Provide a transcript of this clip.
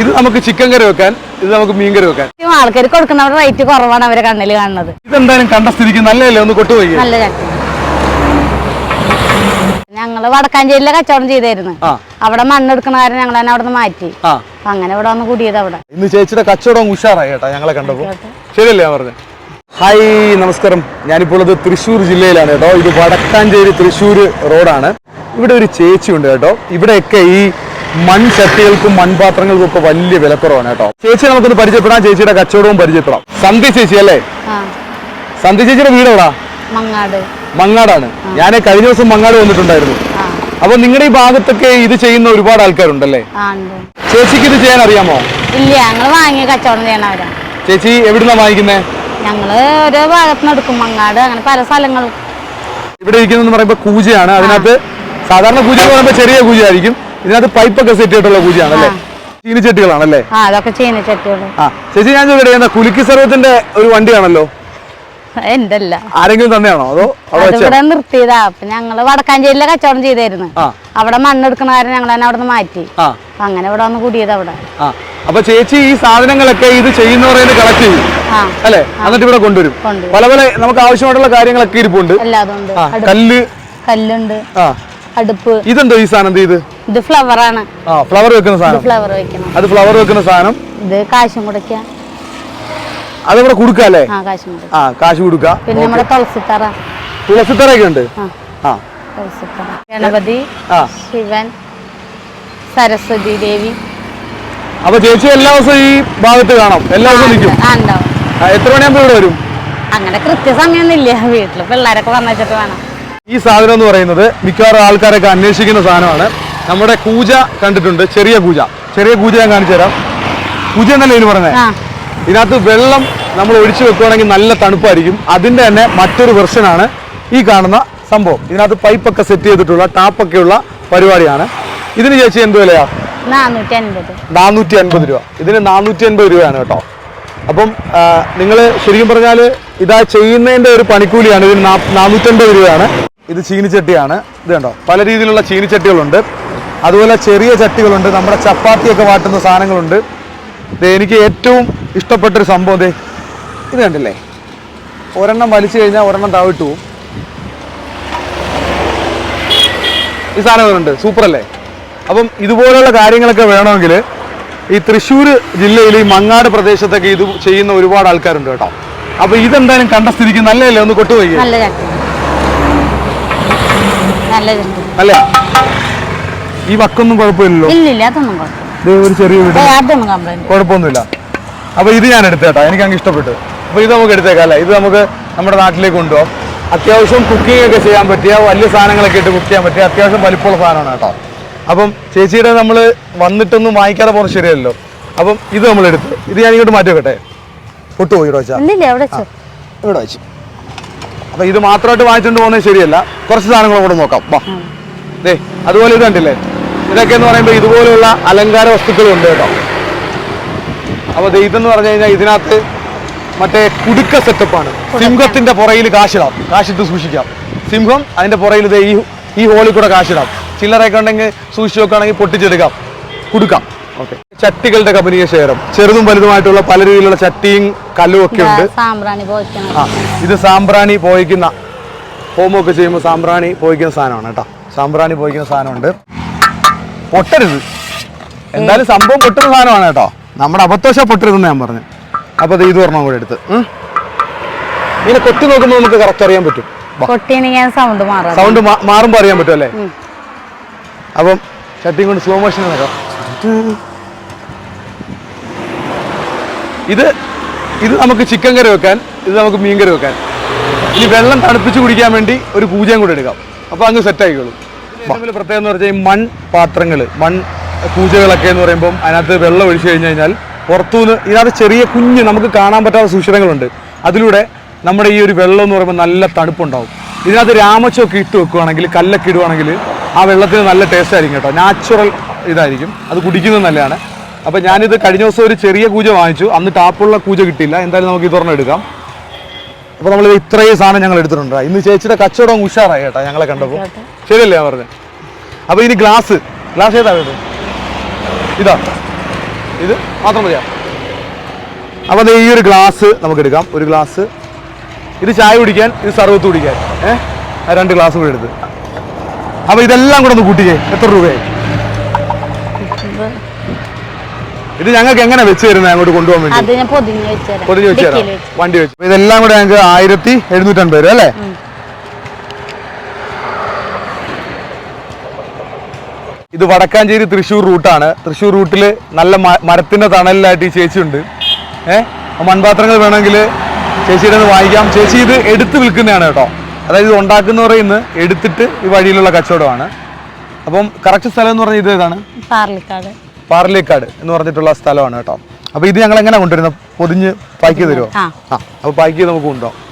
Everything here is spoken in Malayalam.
ഇത് നമുക്ക് ചിക്കൻ കറി വെക്കാൻ ഇത് നമുക്ക് മീൻ കറി വെക്കാൻ. ആൾക്കാർ കൊടുക്കുന്നവരുടെ റേറ്റ് കുറവാണ് അവരെ കണ്ണിൽ കാണുന്നത്. ഇതെന്തായാലും കണ്ട സ്ഥിതിക്ക് നല്ലതല്ലേ? ഒന്ന് കൊട്ടുപോയി നല്ല ഞങ്ങൾ വടക്കാഞ്ചേരിയിലെ കച്ചവടം ചെയ്തായിരുന്നു. അവിടെ മണ്ണെടുക്കണ കാര്യം ഞങ്ങൾ തന്നെ അവിടെ മാറ്റി. ആ. അപ്പൊ അങ്ങനെ ഇവിടെ വന്ന് കൂടിയത് അവിടെ. ഇന്ന് ചേച്ചിയുടെ കച്ചവടം ഉഷാറായി കേട്ടാ ഞങ്ങളെ കണ്ടപ്പോ. ശരിയല്ലേ ഞാൻ പറഞ്ഞത്? ഹായ് നമസ്കാരം. ഞാനിപ്പോൾ ഉള്ളത് തൃശ്ശൂർ ജില്ലയിലാണ് കേട്ടോ. ഇത് വടക്കാഞ്ചേരി തൃശ്ശൂർ റോഡാണ്. ഇവിടെ ഒരു ചേച്ചി ഉണ്ട് കേട്ടോ. ഇവിടെയൊക്കെ ഈ മൺചട്ടികൾക്കും മൺപാത്രങ്ങൾക്കും ഒക്കെ വലിയ വിലക്കുറവാണ് കേട്ടോ. ചേച്ചി നമുക്കൊന്ന് പരിചയപ്പെടാം. ചേച്ചിയുടെ കച്ചവടവും പരിചയപ്പെടാം. സന്ധി ചേച്ചി അല്ലേ? ആ. സന്ധ്യ ചേച്ചിയുടെ വീട് എവിടാ? മങ്ങാട്. മങ്ങാടാണ്. ഞാൻ കഴിഞ്ഞ ദിവസം മങ്ങാട് വന്നിട്ടുണ്ടായിരുന്നു. അപ്പൊ നിങ്ങളുടെ ഈ ഭാഗത്തൊക്കെ ഇത് ചെയ്യുന്ന ഒരുപാട് ആൾക്കാരുണ്ടല്ലേ? ചേച്ചിക്ക് ഇത് ചെയ്യാൻ അറിയാമോ? ഇല്ല ഞങ്ങൾ വാങ്ങിയ കച്ചവടം ചെയ്യണവരാ ചേച്ചി എവിടുന്നാ വാങ്ങിക്കുന്നേ? ഞങ്ങൾ ഓരോ ഭാഗത്തുനിന്ന് എടുക്കും. മങ്ങാട് അങ്ങനെ പല സ്ഥലങ്ങളും. ഇവിടെ ഇരിക്കുന്ന പറയുമ്പോൾ കൂജയാണ്. അതിനകത്ത് സാധാരണ കൂജ എന്ന് പറയുമ്പോൾ ചെറിയ കൂജയായിരിക്കും. ഇതിനകത്ത് പൈപ്പൊക്കെ സെറ്റ് ചെയ്തിട്ടുള്ള പൂജയാണല്ലേ അല്ലേ ചീനിച്ചട്ടികളാണല്ലേ? ആ അതൊക്കെ ചെയ്യുന്ന ചട്ടികൾ ആ ചേച്ചി ഞാൻ ചോദിക്കട്ടെ കുലുക്കി സർവത്തിന്റെ ഒരു വണ്ടിയാണല്ലോ? എന്തല്ല. ആരെങ്കിലും തന്നെയാണോ? അതോ അതിവിടെ നിർത്തിയതാ. അപ്പൊ ഞങ്ങൾ വടക്കാഞ്ചേരിയിലെ കച്ചവടം ചെയ്തായിരുന്നു. അവിടെ മണ്ണെടുക്കണ കാരണം ഞങ്ങൾ തന്നെ അവിടെ നിന്ന് മാറ്റി അങ്ങനെ ഇവിടെ വന്ന് കൂടിയത് അവിടെ. അപ്പൊ ചേച്ചി ഈ സാധനങ്ങളൊക്കെ ഇത് ചെയ്യുന്നവരെ കളക്ട് ചെയ്യും. അല്ലെ? എന്നിട്ട് ഇവിടെ കൊണ്ടുവരും. പല പല നമുക്ക് ആവശ്യമായിട്ടുള്ള കാര്യങ്ങളൊക്കെ ഇരിപ്പുണ്ട്. കല്ല്. കല്ലുണ്ട്. അടുപ്പ്. ഇതെന്തോ ഈ സാധനം ഇത്? ഇത് ഫ്ലവർ ആണ്. ആ ഫ്ലവർ വെക്കുന്ന സാധനം. ഫ്ലവർ വെക്കണം. അത് ഫ്ലവർ വെക്കുന്ന സാധനം? ഇത് കാശും കുടക്ക അത് ഇവിടെ കൊടുക്കാല്ലേ ആ കാശും ആ കാശ് കൊടുക്കാം. പിന്നെ നമ്മുടെ തുളസിത്തറ. ഒക്കെ ഉണ്ട്? ആ. തുളസിത്തറ. ഗണപതി ആ. ശിവൻ സരസ്വതി ദേവി. അപ്പൊ ചേച്ചി എല്ലാ ദിവസവും ഈ ഭാഗത്ത് കാണാം. എല്ലാ ദിവസവും നിൽക്കും. എത്ര മണിയാകുമ്പോ ഇവിടെ വരും? അങ്ങനെ കൃത്യസമയമൊന്നും ഇല്ല വീട്ടിൽ പിള്ളേരൊക്കെ വന്നിട്ട് വേണം. ഈ സാധനം എന്ന് പറയുന്നത് മിക്കവാറും ആൾക്കാരൊക്കെ അന്വേഷിക്കുന്ന സാധനമാണ്. നമ്മുടെ കൂജ കണ്ടിട്ടുണ്ട്. ചെറിയ കൂജ ചെറിയ കൂജ ഞാൻ കാണിച്ചു തരാം. കൂജ എന്നല്ലേ ഇതിന് പറഞ്ഞത് ഇതിനകത്ത് വെള്ളം നമ്മൾ ഒഴിച്ചു വെക്കുകയാണെങ്കിൽ നല്ല തണുപ്പായിരിക്കും. അതിന്റെ തന്നെ മറ്റൊരു വെർഷനാണ് ഈ കാണുന്ന സംഭവം. ഇതിനകത്ത് പൈപ്പൊക്കെ സെറ്റ് ചെയ്തിട്ടുള്ള ടാപ്പൊക്കെയുള്ള പരിപാടിയാണ്. ഇതിന് ചേച്ചി എന്ത് വിലയാ? നാനൂറ്റി അൻപത് നാനൂറ്റി അൻപത് രൂപ. ഇതിന് നാനൂറ്റി അൻപത് രൂപയാണ് കേട്ടോ. അപ്പം നിങ്ങൾ ശരിക്കും പറഞ്ഞാൽ ഇതാ ചെയ്യുന്നതിന്റെ ഒരു പണിക്കൂലിയാണ്. ഇതിന് നാനൂറ്റൻപത് രൂപയാണ്. ഇത് ചീനിച്ചട്ടിയാണ്. ഇത് കണ്ടോ? പല രീതിയിലുള്ള ചീനിച്ചട്ടികളുണ്ട്. അതുപോലെ ചെറിയ ചട്ടികളുണ്ട്. നമ്മുടെ ചപ്പാത്തിയൊക്കെ വാട്ടുന്ന സാധനങ്ങളുണ്ട്. ദേ എനിക്ക് ഏറ്റവും ഇഷ്ടപ്പെട്ടൊരു സംഭവം ഇതേ ഇത് കണ്ടില്ലേ? ഒരെണ്ണം വലിച്ചു കഴിഞ്ഞാൽ ഒരെണ്ണം താവിട്ടു പോവും. ഈ സാധനങ്ങളുണ്ട്. സൂപ്പർ അല്ലേ അപ്പം ഇതുപോലെയുള്ള കാര്യങ്ങളൊക്കെ വേണമെങ്കിൽ ഈ തൃശ്ശൂർ ജില്ലയിൽ ഈ മങ്ങാട് പ്രദേശത്തൊക്കെ ഇത് ചെയ്യുന്ന ഒരുപാട് ആൾക്കാരുണ്ട് കേട്ടോ. അപ്പൊ ഇതെന്തായാലും കണ്ട സ്ഥിതിക്ക് നല്ലതല്ലേ? ഒന്ന് കൊട്ടുപോയി നല്ല ചട്ടി നല്ല ചട്ടി അല്ലേ? ഈ വക്കൊന്നും കുഴപ്പമില്ലല്ലോ? ഇല്ലില്ല അതൊന്നും കുഴപ്പമില്ല. ഒരു ചെറിയ വീട് അതൊന്നും കംപ്ലൈന്റ് കുഴപ്പമൊന്നുമില്ല. അപ്പൊ ഇത് ഞാൻ എടുത്തേട്ടാ എനിക്ക് അങ്ങ് ഇഷ്ടപ്പെട്ടു. അപ്പൊ ഇത് നമുക്ക് എടുത്തേക്കാം അല്ലേ? ഇത് നമുക്ക് നമ്മുടെ നാട്ടിലേക്ക് കൊണ്ടുപോകാം. അത്യാവശ്യം കുക്കിംഗ് ഒക്കെ ചെയ്യാൻ പറ്റിയ വലിയ സാധനങ്ങളൊക്കെ ഇട്ട് കുക്ക് ചെയ്യാൻ പറ്റിയ അത്യാവശ്യം വലിപ്പമുള്ള സാധനമാണ് കേട്ടോ. അപ്പം ചേച്ചിയുടെ നമ്മൾ വന്നിട്ടൊന്നും വാങ്ങിക്കാതെ പോകുന്നത് ശരിയല്ലോ അപ്പം ഇത് നമ്മൾ എടുത്ത് ഇത് ഞാൻ ഇങ്ങോട്ട് മാറ്റി വെക്കട്ടെ പൊട്ടുപോയി ഇവിടെ വെച്ചാൽ ഇവിടെ വെച്ച്. അപ്പൊ ഇത് മാത്രമായിട്ട് വാങ്ങിച്ചുകൊണ്ട് പോകുന്നത് ശരിയല്ല. കുറച്ച് സാധനങ്ങൾ കൂടെ നോക്കാം. വാ. ദേ അതുപോലെ ഇത് കണ്ടില്ലേ? ഇതൊക്കെ എന്ന് പറയുമ്പോൾ ഇതുപോലെയുള്ള അലങ്കാര വസ്തുക്കളും ഉണ്ട് കേട്ടോ. അപ്പൊ ദേ ഇതെന്ന് പറഞ്ഞു കഴിഞ്ഞാൽ ഇതിനകത്ത് മറ്റേ കുടുക്ക സെറ്റപ്പാണ് സിംഹത്തിന്റെ പുറയിൽ കാശിടാം. കാശിട്ട് സൂക്ഷിക്കാം. സിംഹം അതിന്റെ പുറയിൽ ഈ ഈ ഹോളിൽ കൂടെ കാശിടാം. ചില്ലറയൊക്കെ ഉണ്ടെങ്കിൽ സൂക്ഷിച്ചു വെക്കുകയാണെങ്കിൽ പൊട്ടിച്ചെടുക്കാം. കുടുക്കാം. ഓക്കെ. ചട്ടികളുടെ കമ്പനിയ ശേഖരം ചെറുതും വലുതുമായിട്ടുള്ള പല രീതിയിലുള്ള ചട്ടിയും കല്ലും ഒക്കെ ഉണ്ട്. ആ ഇത് സാമ്പ്രാണി പോയിക്കുന്ന ഹോമൊക്കെ ചെയ്യുമ്പോൾ സാമ്പ്രാണി പോയിക്കുന്ന സാധനമാണ് കേട്ടോ. സാമ്പ്രാണി പോയിക്കുന്ന സാധനമുണ്ട്. പൊട്ടരുത്. എന്തായാലും സംഭവം പൊട്ടുന്ന സാധനമാണ് കേട്ടോ. നമ്മുടെ അബദ്ധവശ പൊട്ടരുതെന്ന് ഞാൻ പറഞ്ഞു അപ്പോൾ ഇത് ഇത് ഒരെണ്ണം കൂടെ എടുത്ത്. ഇങ്ങനെ കൊത്തി നോക്കുമ്പോൾ നമുക്ക് കറക്റ്റ് അറിയാൻ പറ്റും. സൗണ്ട് മാറുമ്പോ സൗണ്ട് മാറുമ്പോൾ അറിയാൻ പറ്റും അല്ലേ? അപ്പം ചട്ടിയും കൊണ്ട് സ്ലോ മോഷൻ നോക്കാം ഇത് ഇത് നമുക്ക് ചിക്കൻ കറി വെക്കാൻ ഇത് നമുക്ക് മീൻ കറി വെക്കാൻ. ഇനി വെള്ളം തണുപ്പിച്ച് കുടിക്കാൻ വേണ്ടി ഒരു പൂജയും കൂടെ എടുക്കാം. അപ്പോൾ അങ്ങ് സെറ്റ് ആയിക്കോളും. പ്രത്യേകത എന്ന് പറഞ്ഞാൽ ഈ മൺ പാത്രങ്ങൾ മൺ പൂജകളൊക്കെ എന്ന് പറയുമ്പം അതിനകത്ത് വെള്ളം ഒഴിച്ചു കഴിഞ്ഞ് കഴിഞ്ഞാൽ പുറത്തുനിന്ന് ഇതിനകത്ത് ചെറിയ കുഞ്ഞ് നമുക്ക് കാണാൻ പറ്റാത്ത സുഷിരങ്ങളുണ്ട് അതിലൂടെ നമ്മുടെ ഈ ഒരു വെള്ളം എന്ന് പറയുമ്പോൾ നല്ല തണുപ്പുണ്ടാവും. ഇതിനകത്ത് രാമച്ചൊക്കെ ഇട്ട് വെക്കുകയാണെങ്കിൽ കല്ലൊക്കെ ഇടുവാണെങ്കിൽ ആ വെള്ളത്തിന് നല്ല ടേസ്റ്റ് ആയിരിക്കും കേട്ടോ. നാച്ചുറൽ ഇതായിരിക്കും. അത് കുടിക്കുന്നത് നല്ലതാണ്. അപ്പോൾ ഞാനിത് കഴിഞ്ഞ ദിവസം ഒരു ചെറിയ കൂജ വാങ്ങിച്ചു. അന്ന് ടാപ്പുള്ള കൂജ കിട്ടിയില്ല. എന്തായാലും നമുക്ക് ഇതൊരെണ്ണം എടുക്കാം. അപ്പോൾ നമ്മൾ ഇത്രയും സാധനം ഞങ്ങൾ എടുത്തിട്ടുണ്ട്. ഇന്ന് ചേച്ചിയുടെ കച്ചവടം ഉഷാറായി കേട്ടോ ഞങ്ങളെ കണ്ടപ്പോൾ ശരിയല്ലേ ഞാൻ പറഞ്ഞത് അപ്പോൾ ഇനി ഗ്ലാസ്. ഗ്ലാസ് ഏതാ വേണ്ടത് ഇതാ. ഇത് മാത്രം മതിയാ. അപ്പോൾ ദേ ഈ ഒരു ഗ്ലാസ് നമുക്ക് എടുക്കാം. ഒരു ഗ്ലാസ്. ഇത് ചായ കുടിക്കാൻ ഇത് സർവത്ത് കുടിക്കാൻ. ഏഹ് രണ്ട് ഗ്ലാസ് കൂടെ എടുത്ത്. അപ്പോൾ ഇതെല്ലാം കൂടെ ഒന്ന് കൂട്ടിക്കേ. എത്ര രൂപയായി? ഇത് ഞങ്ങൾക്ക് എങ്ങനെ വെച്ച് തരുന്നത്? അങ്ങോട്ട് കൊണ്ടുപോകാൻ വേണ്ടി. പൊതിഞ്ഞ് വെച്ച് തരാം. വണ്ടി വെച്ച്. ഇതെല്ലാം കൂടെ ഞങ്ങൾക്ക് ആയിരത്തി എഴുന്നൂറ്റൻപത് രൂപ അല്ലേ? ഇത് വടക്കാഞ്ചേരി തൃശ്ശൂർ റൂട്ടാണ്. തൃശ്ശൂർ റൂട്ടിൽ നല്ല മരത്തിന്റെ തണലിലായിട്ട് ഈ ചേച്ചി ഉണ്ട് ഏഹ് മൺപാത്രങ്ങൾ വേണമെങ്കിൽ ചേച്ചിയുടെ വാങ്ങിക്കാം. ചേച്ചി ഇത് എടുത്ത് വിൽക്കുന്നതാണ് കേട്ടോ. അതായത് ഇത് ഉണ്ടാക്കുന്നവരെ ഇന്ന് എടുത്തിട്ട് ഈ വഴിയിലുള്ള കച്ചവടമാണ്. അപ്പം കറക്റ്റ് സ്ഥലം എന്ന് പറഞ്ഞാൽ ഇത് ഏതാണ്? പാർലിക്കാട്. പാർലേക്കാട് എന്ന് പറഞ്ഞിട്ടുള്ള സ്ഥലമാണ് കേട്ടോ. അപ്പോൾ ഇത് ഞങ്ങൾ എങ്ങനെ കൊണ്ടുവരുന്നത്? പൊതിഞ്ഞ് പാക്ക് ചെയ്ത് തരുമോ ആ. അപ്പൊ അപ്പോൾ പാക്ക് ചെയ്ത് നമുക്ക് കൊണ്ടുപോകാം.